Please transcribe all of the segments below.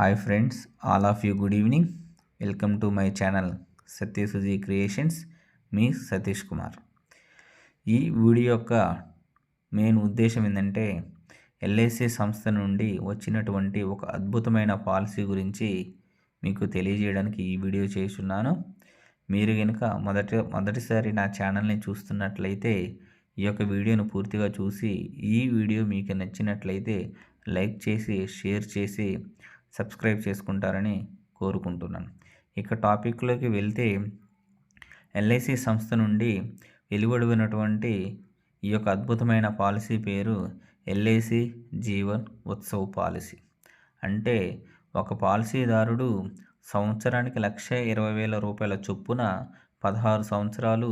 Hi friends all of you good evening welcome to my channel Satyasuji creations మీ సతీష్ కుమార్ ఈ video యొక్క main ఉద్దేశం ఏంటంటే LIC సంస్థ నుండి వచ్చినటువంటి ఒక అద్భుతమైన పాలసీ గురించి మీకు తెలియజేయడానికి ఈ వీడియో చేస్తున్నాను. మీరు కనుక మొదటి మొదటిసారి నా ఛానల్ని చూస్తున్నట్లయితే ఈ యొక్క వీడియోను పూర్తిగా చూసి ఈ వీడియో మీకు నచ్చినట్లయితే లైక్ చేసి షేర్ చేసి సబ్స్క్రైబ్ చేసుకుంటారని కోరుకుంటున్నాను. ఇక టాపిక్లోకి వెళ్తే ఎల్ఐసి సంస్థ నుండి వెలువడినటువంటి ఈ యొక్క అద్భుతమైన పాలసీ పేరు ఎల్ఐసి జీవన్ ఉత్సవ్ పాలసీ. అంటే ఒక పాలసీదారుడు సంవత్సరానికి లక్ష ఇరవై వేల రూపాయల చొప్పున పదహారు సంవత్సరాలు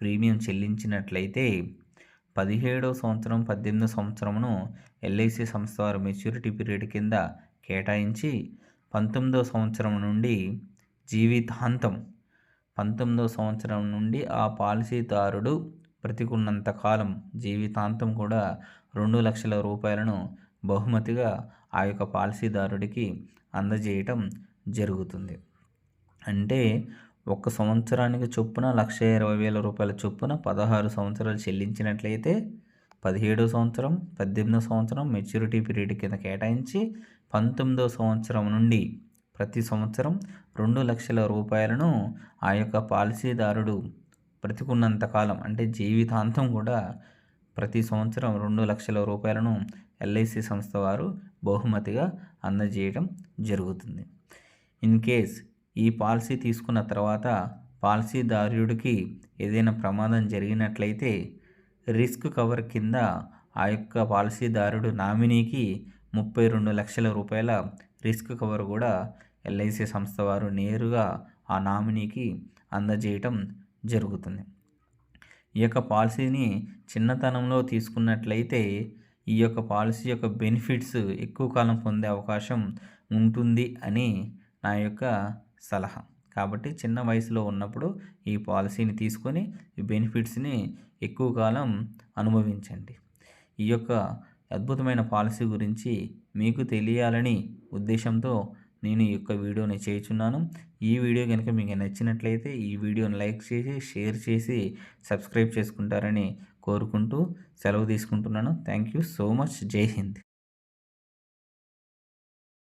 ప్రీమియం చెల్లించినట్లయితే పదిహేడో సంవత్సరం పద్దెనిమిదో సంవత్సరమును ఎల్ఐసి సంస్థ వారు మెచ్యూరిటీ పీరియడ్ కింద కేటాయించి పంతొమ్మిదో సంవత్సరం నుండి జీవితాంతం పంతొమ్మిదో సంవత్సరం నుండి ఆ పాలసీదారుడు బ్రతికున్నంత కాలం జీవితాంతం కూడా రెండు లక్షల రూపాయలను బహుమతిగా ఆ యొక్క పాలసీదారుడికి అందజేయటం జరుగుతుంది. అంటే ఒక సంవత్సరానికి చొప్పున లక్ష ఇరవై వేల రూపాయల చొప్పున పదహారు సంవత్సరాలు చెల్లించినట్లయితే పదిహేడో సంవత్సరం పద్దెనిమిదో సంవత్సరం మెచ్యూరిటీ పీరియడ్ కింద కేటాయించి పంతొమ్మిదో సంవత్సరం నుండి ప్రతి సంవత్సరం రెండు లక్షల రూపాయలను ఆ యొక్క పాలసీదారుడు బ్రతికున్నంతకాలం అంటే జీవితాంతం కూడా ప్రతి సంవత్సరం రెండు లక్షల రూపాయలను ఎల్ఐసి సంస్థ వారు బహుమతిగా అందజేయడం జరుగుతుంది. ఇన్ కేస్ ఈ పాలసీ తీసుకున్న తర్వాత పాలసీదారుడికి ఏదైనా ప్రమాదం జరిగినట్లయితే రిస్క్ కవర్ కింద ఆ యొక్క పాలసీదారుడు నామినీకి ముప్పై రెండు లక్షల రూపాయల రిస్క్ కవర్ కూడా ఎల్ఐసి సంస్థ వారు నేరుగా ఆ నామినీకి అందజేయటం జరుగుతుంది. ఈ యొక్క పాలసీని చిన్నతనంలో తీసుకున్నట్లయితే ఈ యొక్క పాలసీ యొక్క బెనిఫిట్స్ ఎక్కువ కాలం పొందే అవకాశం ఉంటుంది అని నా యొక్క సలహా. కాబట్టి చిన్న వయసులో ఉన్నప్పుడు ఈ పాలసీని తీసుకొని ఈ బెనిఫిట్స్ని ఎక్కువ కాలం అనుభవించండి. ఈ యొక్క అద్భుతమైన పాలసీ గురించి మీకు తెలియాలని ఉద్దేశంతో నేను ఈ యొక్క వీడియోని చేయుచున్నాను ఈ వీడియో కనుక మీకు నచ్చినట్లయితే ఈ వీడియోని లైక్ చేసి షేర్ చేసి సబ్స్క్రైబ్ చేసుకుంటారని కోరుకుంటూ సెలవు తీసుకుంటున్నాను. Thank you so much. జై హింద్.